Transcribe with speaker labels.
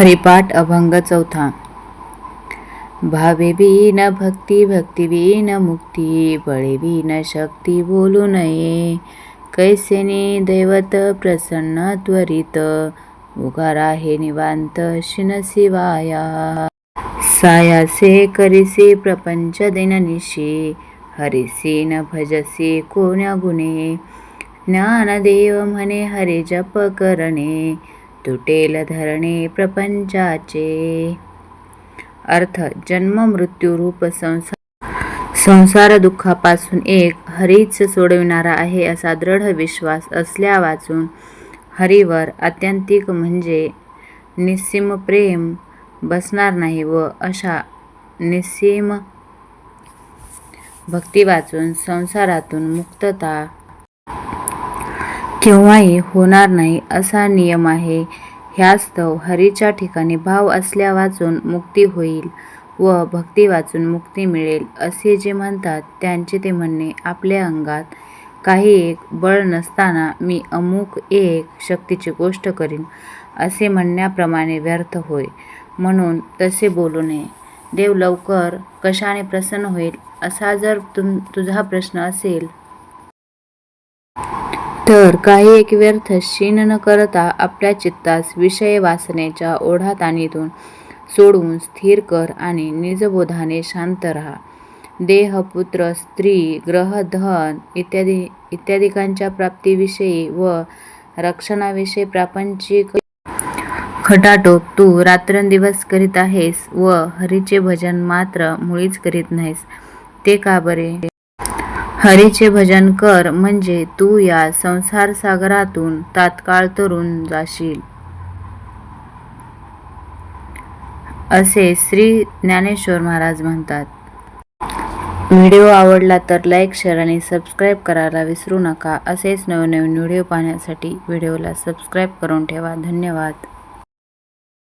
Speaker 1: हरिपाठ अभंग चौथा. भावेबी न भक्ती भक्ती न मुक्ती बळेवी न शक्ती बोलू नये. कैसेने दैवत प्रसन्न त्वरित उगारा हे निवांत शिन शिवाया. सायासे करिसी प्रपंच दिननिशी हरिसी न भजसी कोण्या गुणे. ज्ञानदेव म्हणे हरे जप करणे तुटेल धरणे प्रपंचाचे. अर्थ जन्म मृत्यू रूप संसार. संसार दुःखापासून एक हरीच सोडविणारा आहे असा दृढ विश्वास असल्या वाचून हरीवर आत्यंतिक म्हणजे निस्सीम प्रेम बसणार नाही व अशा निस्सीम भक्ती वाचून संसारातून मुक्तता केव्हाही होणार नाही असा नियम आहे. ह्यास्तव हरीच्या ठिकाणी भाव असल्या वाचून मुक्ती होईल व भक्ती वाचून मुक्ती मिळेल असे जे म्हणतात त्यांचे ते म्हणणे आपल्या अंगात. काही एक बळ नसताना मी अमुक एक शक्तीची गोष्ट करीन असे म्हणण्याप्रमाणे व्यर्थ होय. म्हणून तसे बोलू नये. देव लवकर कशाने प्रसन्न होईल असा जर तुम तुझा प्रश्न असेल तर काही एक व्यर्थ शीन न करता आपल्या चित्तास विषय वासनेच्या ओढाताणीतून सोडून स्थिर कर आणि निजबोधाने शांत राहा. देह पुत्र स्त्री ग्रह धन इत्यादी इत्यादिकांच्या प्राप्तीविषयी व रक्षणाविषयी प्रापंचिक खटाटोप तू रात्रंदिवस करीत आहेस व हरीचे भजन मात्र मुळीच करीत नाहीस. ते का बरे? हरीचे भजन कर म्हणजे तू या संसार सागरातून तात्काळ तरून जाशील. असे श्री ज्ञानेश्वर महाराज म्हणतात. व्हिडिओ आवडला तर लाईक शेअर आणि सबस्क्राईब करायला विसरू नका. असेच नवनवीन व्हिडिओ पाहण्यासाठी व्हिडिओला सबस्क्राईब करून ठेवा. धन्यवाद.